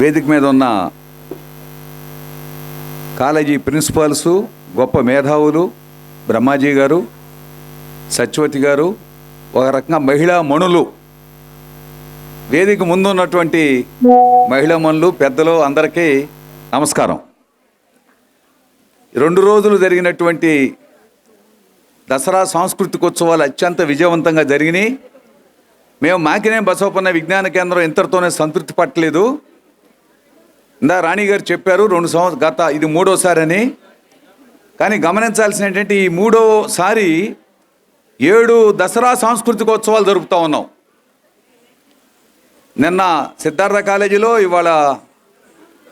వేదిక మీద ఉన్న కాలేజీ ప్రిన్సిపాల్సు గొప్ప మేధావులు బ్రహ్మాజీ గారు సత్యవతి గారు ఒక రకంగా మహిళా మణులు. వేదిక ముందు ఉన్నటువంటి మహిళా మనులు పెద్దలు అందరికీ నమస్కారం. రెండు రోజులు జరిగినటువంటి దసరా సాంస్కృతికోత్సవాలు అత్యంత విజయవంతంగా జరిగినాయి. మేము మాకినే బసవపన్న విజ్ఞాన కేంద్రం ఇంతటితోనే సంతృప్తి పట్టలేదు. ఇందా రాణి గారు చెప్పారు రెండు సంవత్సరం గత ఇది మూడోసారి అని కానీ గమనించాల్సిన ఏంటంటే ఈ మూడోసారి ఏడు దసరా సాంస్కృతికోత్సవాలు జరుపుతూ ఉన్నాం. నిన్న సిద్ధార్థ కాలేజీలో ఇవాళ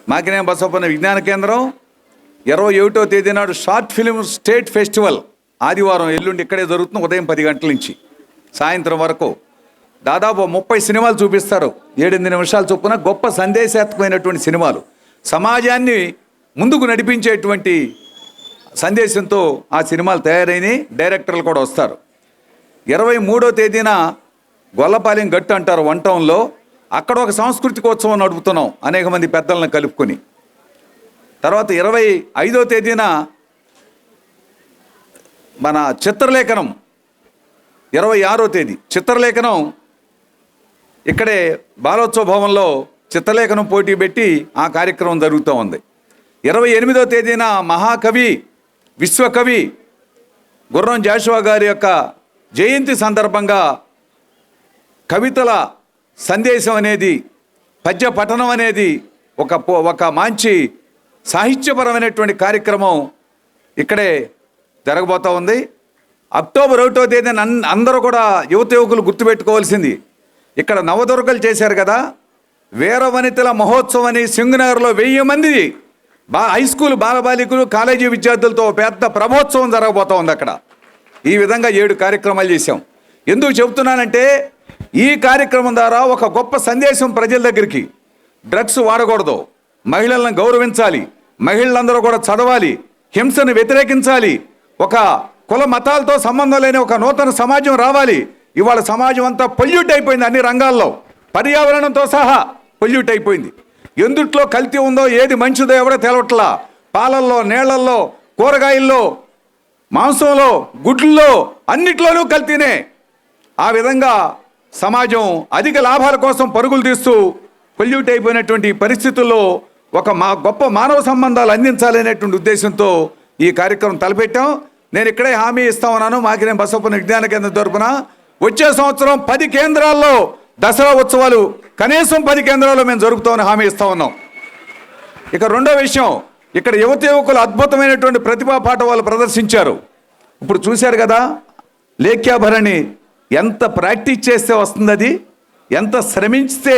మాకినే బసవపన్న విజ్ఞాన కేంద్రం ఇరవై ఒకటో తేదీ నాడు షార్ట్ ఫిలిం స్టేట్ ఫెస్టివల్ ఆదివారం ఎల్లుండి ఇక్కడే జరుగుతుంది ఉదయం పది గంటల నుంచి. సాయంత్రం వరకు దాదాపు ముప్పై సినిమాలు చూపిస్తారు. ఏడెనిమిది నిమిషాలు చొప్పున గొప్ప సందేశాత్మకమైనటువంటి సినిమాలు. సమాజాన్ని ముందుకు నడిపించేటువంటి సందేశంతో ఆ సినిమాలు తయారైనవి డైరెక్టర్లు కూడా వస్తారు. ఇరవై మూడో తేదీన గొల్లపాలెం గట్టు అంటారు వన్ టౌన్లో. అక్కడ ఒక సాంస్కృతికోత్సవం నడుపుతున్నాం అనేక మంది పెద్దలను కలుపుకొని. తర్వాత ఇరవై ఐదో తేదీన మన చిత్రలేఖనం. ఇరవై ఆరో తేదీ. చిత్రలేఖనం ఇక్కడే బాలోత్సవ భవన్లో చిత్రలేఖనం పోటీ పెట్టి ఆ కార్యక్రమం జరుగుతూ ఉంది. ఇరవై ఎనిమిదో తేదీన మహాకవి విశ్వకవి గుర్రం జాషువా గారి యొక్క జయంతి సందర్భంగా కవితల సందేశం అనేది పద్య పఠనం అనేది ఒక ఒక మంచి సాహిత్యపరమైనటువంటి కార్యక్రమం ఇక్కడే జరగబోతూ ఉంది. అక్టోబర్ ఒకటో తేదీన అందరూ కూడా యువత యువకులు గుర్తుపెట్టుకోవాల్సింది. ఇక్కడ నవదుర్గలు చేశారు కదా. వీరవనితల మహోత్సవం అని సింగనగర్లో వెయ్యి మంది బా హై స్కూల్ బాలబాలికలు కాలేజీ విద్యార్థులతో పెద్ద ప్రభోత్సవం జరగబోతూ ఉంది అక్కడ. ఈ విధంగా ఏడు కార్యక్రమాలు చేశాం. ఎందుకు చెబుతున్నానంటే ఈ కార్యక్రమం ద్వారా ఒక గొప్ప సందేశం ప్రజల దగ్గరికి. డ్రగ్స్ వాడకూడదు. మహిళలను గౌరవించాలి. మహిళలందరూ కూడా చదవాలి. హింసను వ్యతిరేకించాలి. ఒక కుల మతాలతో సంబంధం లేని ఒక నూతన సమాజం రావాలి. ఇవాళ సమాజం అంతా పొల్యూట్ అయిపోయింది అన్ని రంగాల్లో. పర్యావరణంతో సహా పొల్యూట్ అయిపోయింది. ఎందుట్లో కల్తీ ఉందో ఏది మంచిదో ఎవడో తెలవట్లా. పాలల్లో నీళ్ళల్లో కూరగాయల్లో మాంసంలో గుడ్లలో అన్నిట్లోనూ కల్తీనే. ఆ విధంగా సమాజం అధిక లాభాల కోసం పరుగులు తీస్తూ పొల్యూట్ అయిపోయినటువంటి పరిస్థితుల్లో ఒక మా గొప్ప మానవ సంబంధాలు అందించాలనేటువంటి ఉద్దేశంతో ఈ కార్యక్రమం తలపెట్టాం. నేను ఇక్కడే హామీ ఇస్తా ఉన్నాను మాకినే బసవపన విజ్ఞాన కేంద్రం తరపున వచ్చే సంవత్సరం పది కేంద్రాల్లో దసరా ఉత్సవాలు కనీసం పది కేంద్రాల్లో మేము జరుపుతామని హామీ ఇస్తా ఉన్నాం. ఇక రెండో విషయం ఇక్కడ యువత యువకులు అద్భుతమైనటువంటి ప్రతిభా పాట వాళ్ళు ప్రదర్శించారు. ఇప్పుడు చూశారు కదా లేఖ్యాభరణి ఎంత ప్రాక్టీస్ చేస్తే వస్తుంది అది ఎంత శ్రమించితే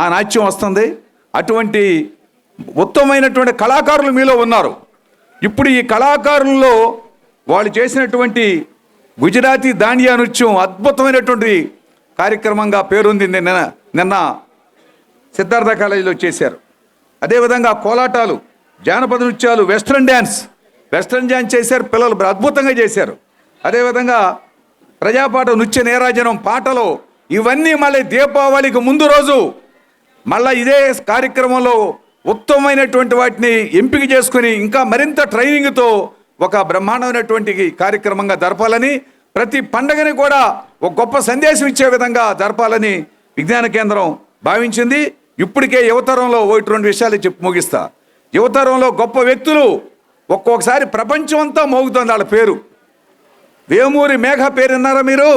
ఆ నాట్యం వస్తుంది అటువంటి ఉత్తమమైనటువంటి కళాకారులు మీలో ఉన్నారు. ఇప్పుడు ఈ కళాకారుల్లో వాళ్ళు చేసినటువంటి గుజరాతీ దాండియా నృత్యం అద్భుతమైనటువంటి కార్యక్రమంగా పేరొంది నిన్న నిన్న సిద్ధార్థ కాలేజీలో చేశారు. అదేవిధంగా కోలాటాలు జానపద నృత్యాలు వెస్ట్రన్ డ్యాన్స్ వెస్ట్రన్ డ్యాన్స్ చేశారు పిల్లలు అద్భుతంగా చేశారు. అదేవిధంగా ప్రజాపాట నృత్య నేరాజనం పాటలు ఇవన్నీ మళ్ళీ దీపావళికి ముందు రోజు మళ్ళీ ఇదే కార్యక్రమంలో ఉత్తమమైనటువంటి వాటిని ఎంపిక చేసుకుని ఇంకా మరింత ట్రైనింగ్తో ఒక బ్రహ్మాండమైనటువంటి కార్యక్రమంగా జరపాలని ప్రతి పండగని కూడా ఒక గొప్ప సందేశం ఇచ్చే విధంగా జరపాలని విజ్ఞాన కేంద్రం భావించింది. ఇప్పటికే యువతరంలో ఒకటి రెండు విషయాలు చెప్పి ముగిస్తా. యువతరంలో గొప్ప వ్యక్తులు ఒక్కొక్కసారి ప్రపంచం అంతా మోగుతుంది వాళ్ళ పేరు. వేమూరి మేఘ పేరు విన్నారా మీరు?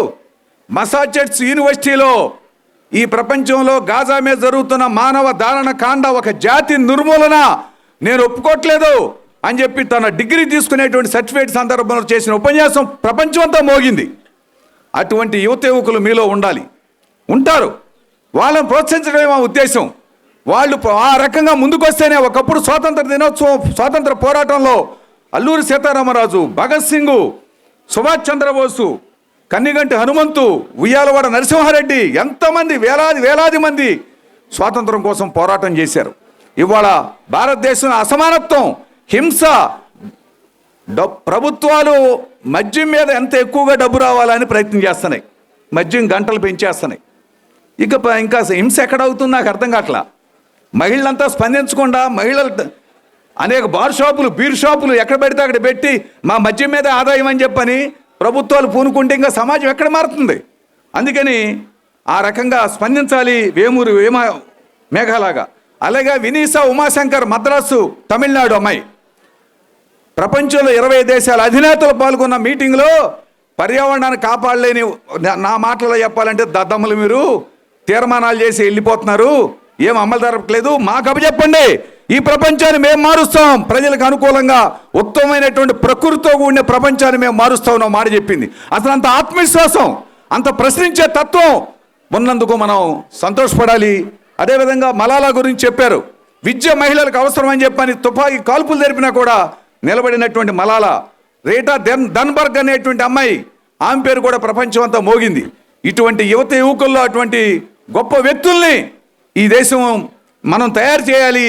మసాచెట్స్ యూనివర్సిటీలో ఈ ప్రపంచంలో గాజా మీద జరుగుతున్న మానవ దారుణ కాండ ఒక జాతి నిర్మూలన నేను ఒప్పుకోవట్లేదు. అని చెప్పి తన డిగ్రీ తీసుకునేటువంటి సర్టిఫికేట్ సందర్భంలో చేసిన ఉపన్యాసం ప్రపంచమంతా మోగింది. అటువంటి యువత యువకులు మీలో ఉండాలి. ఉంటారు. వాళ్ళని ప్రోత్సహించడమే మా ఉద్దేశం. వాళ్ళు ఆ రకంగా ముందుకొస్తేనే ఒకప్పుడు స్వాతంత్ర దినోత్సవం స్వాతంత్ర పోరాటంలో అల్లూరి సీతారామరాజు భగత్ సింగ్ సుభాష్ చంద్రబోసు కన్నిగంటి హనుమంతు ఉయ్యాలవాడ నరసింహారెడ్డి ఎంతమంది వేలాది వేలాది మంది స్వాతంత్రం కోసం పోరాటం చేశారు. ఇవాళ భారతదేశం అసమానత్వం హింస ప్రభుత్వాలు మద్యం మీద ఎంత ఎక్కువగా డబ్బు రావాలని ప్రయత్నం చేస్తున్నాయి. మద్యం గంటలు పెంచేస్తున్నాయి. ఇక ఇంకా హింస ఎక్కడ అవుతుంది నాకు అర్థం కావట్లా మహిళలంతా స్పందించకుండా మహిళలు అనేక బార్ షాపులు బీర్ షాపులు ఎక్కడ పెడితే అక్కడ పెట్టి మా మద్యం మీద ఆదాయం అని చెప్పని ప్రభుత్వాలు పూనుకుంటే ఇంకా సమాజం ఎక్కడ మారుతుంది? అందుకని ఆ రకంగా స్పందించాలి వేమూరు వేమ మేఘాలాగా. అలాగే వినీసా ఉమాశంకర్ మద్రాసు తమిళనాడు అమ్మాయి. ప్రపంచంలో ఇరవై దేశాల అధినేతలు పాల్గొన్న మీటింగ్లో పర్యావరణాన్ని కాపాడలేని నా- మాటలో చెప్పాలంటే దద్దమ్మలు మీరు తీర్మానాలు చేసి వెళ్ళిపోతున్నారు. ఏం అమలు జరపట్లేదు? మాకు అప్పచెప్పండి. ఈ ప్రపంచాన్ని మేము మారుస్తాం. ప్రజలకు అనుకూలంగా ఉత్తమమైనటువంటి ప్రకృతితో కూడిన ప్రపంచాన్ని మేము మారుస్తాం అన్న మాట చెప్పింది. అసలు అంత ఆత్మవిశ్వాసం అంత ప్రశ్నించే తత్వం ఉన్నందుకు మనం సంతోషపడాలి. అదేవిధంగా మలాలా గురించి చెప్పారు. విద్య మహిళలకు అవసరమని చెప్పని తుపాకీ కాల్పులు జరిపినా కూడా నిలబడినటువంటి మలాలా రేటా దెన్ దన్బర్గ్ అనేటువంటి అమ్మాయి ఆమె పేరు కూడా ప్రపంచం అంతా మోగింది. ఇటువంటి యువత యువకుల్లో అటువంటి గొప్ప వ్యక్తుల్ని ఈ దేశం మనం తయారు చేయాలి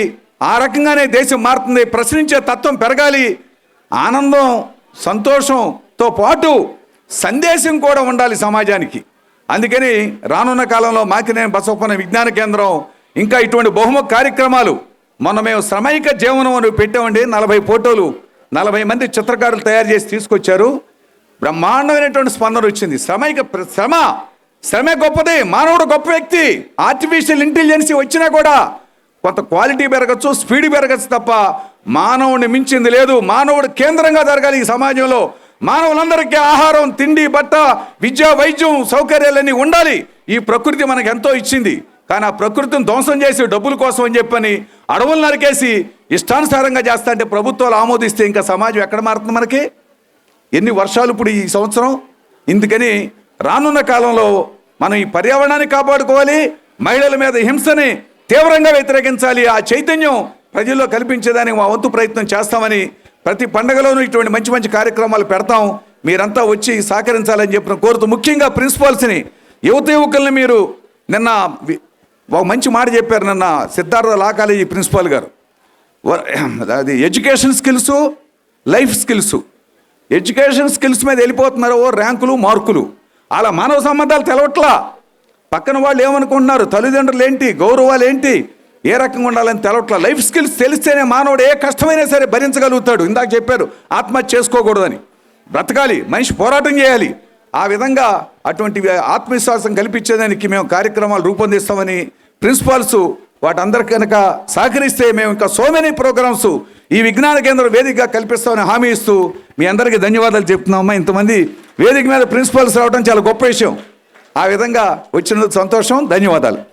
ఆ రకంగానే దేశం మారుతుంది ప్రశ్నించే తత్వం పెరగాలి ఆనందం సంతోషంతో పాటు సందేశం కూడా ఉండాలి సమాజానికి. అందుకని రానున్న కాలంలో మాకినేని బసవపన విజ్ఞాన కేంద్రం ఇంకా ఇటువంటి బహుముఖ కార్యక్రమాలు మొన్న మేము శ్రమైక జీవనం అని పెట్టామండి. నలభై ఫోటోలు నలభై మంది చిత్రకారులు తయారు చేసి తీసుకొచ్చారు. బ్రహ్మాండమైనటువంటి స్పందన వచ్చింది. శ్రమైక శ్రమ శ్రమే గొప్పది. మానవుడు గొప్ప వ్యక్తి. ఆర్టిఫిషియల్ ఇంటెలిజెన్సీ వచ్చినా కూడా కొంత క్వాలిటీ పెరగచ్చు స్పీడ్ పెరగచ్చు తప్ప మానవుడిని మించింది లేదు. మానవుడు కేంద్రంగా జరగాలి ఈ సమాజంలో. మానవులందరికీ ఆహారం తిండి బట్ట విద్య వైద్యం సౌకర్యాలన్నీ ఉండాలి. ఈ ప్రకృతి మనకు ఎంతో ఇచ్చింది. కానీ ఆ ప్రకృతిని ధ్వంసం చేసి డబ్బుల కోసం అని చెప్పని అడవులు నరికేసి ఇష్టానుసారంగా చేస్తా అంటే ప్రభుత్వాలు ఆమోదిస్తే ఇంకా సమాజం ఎక్కడ మారుతుంది మనకి? ఎన్ని వర్షాలు ఇప్పుడు ఈ సంవత్సరం? ఇందుకని రానున్న కాలంలో మనం ఈ పర్యావరణాన్ని కాపాడుకోవాలి మహిళల మీద హింసని తీవ్రంగా వ్యతిరేకించాలి ఆ చైతన్యం ప్రజల్లో కల్పించేదానికి మా వంతు ప్రయత్నం చేస్తామని ప్రతి పండగలోనూ ఇటువంటి మంచి మంచి కార్యక్రమాలు పెడతాం. మీరంతా వచ్చి సహకరించాలని చెప్పిన కోరుతూ ముఖ్యంగా ప్రిన్సిపాల్స్ని యువత యువకుల్ని మీరు నిన్న వి- ఒక మంచి మాట చెప్పారు నిన్న సిద్ధార్థ లా కాలేజీ ప్రిన్సిపాల్ గారు. అది education skills life skills. Education skills మీద వెళ్ళిపోతున్నారు ఓ ర్యాంకులు మార్కులు. అలా మానవ సంబంధాలు తెలవట్లా. పక్కన వాళ్ళు ఏమనుకుంటున్నారు? తల్లిదండ్రులు ఏంటి? గౌరవాలు ఏంటి? ఏ రకంగా ఉండాలని తెలవట్లా? లైఫ్ స్కిల్స్ తెలిస్తేనే మానవుడు ఏ కష్టమైనా సరే భరించగలుగుతాడు. ఇందాక చెప్పారు ఆత్మహత్య చేసుకోకూడదని. బ్రతకాలి మనిషి పోరాటం చేయాలి. ఆ విధంగా అటువంటి ఆత్మవిశ్వాసం కల్పించేదానికి మేము కార్యక్రమాలు రూపొందిస్తామని ప్రిన్సిపాల్స్ వాటందరి కనుక సహకరిస్తే మేము ఇంకా సో మెనీ ప్రోగ్రామ్స్ ఈ విజ్ఞాన కేంద్రం వేదికగా కల్పిస్తామని హామీ ఇస్తూ మీ అందరికీ ధన్యవాదాలు చెప్తున్నామమ్మా. ఇంతమంది వేదిక మీద ప్రిన్సిపాల్స్ రావడం చాలా గొప్ప విషయం. ఆ విధంగా వచ్చినందుకు సంతోషం. ధన్యవాదాలు.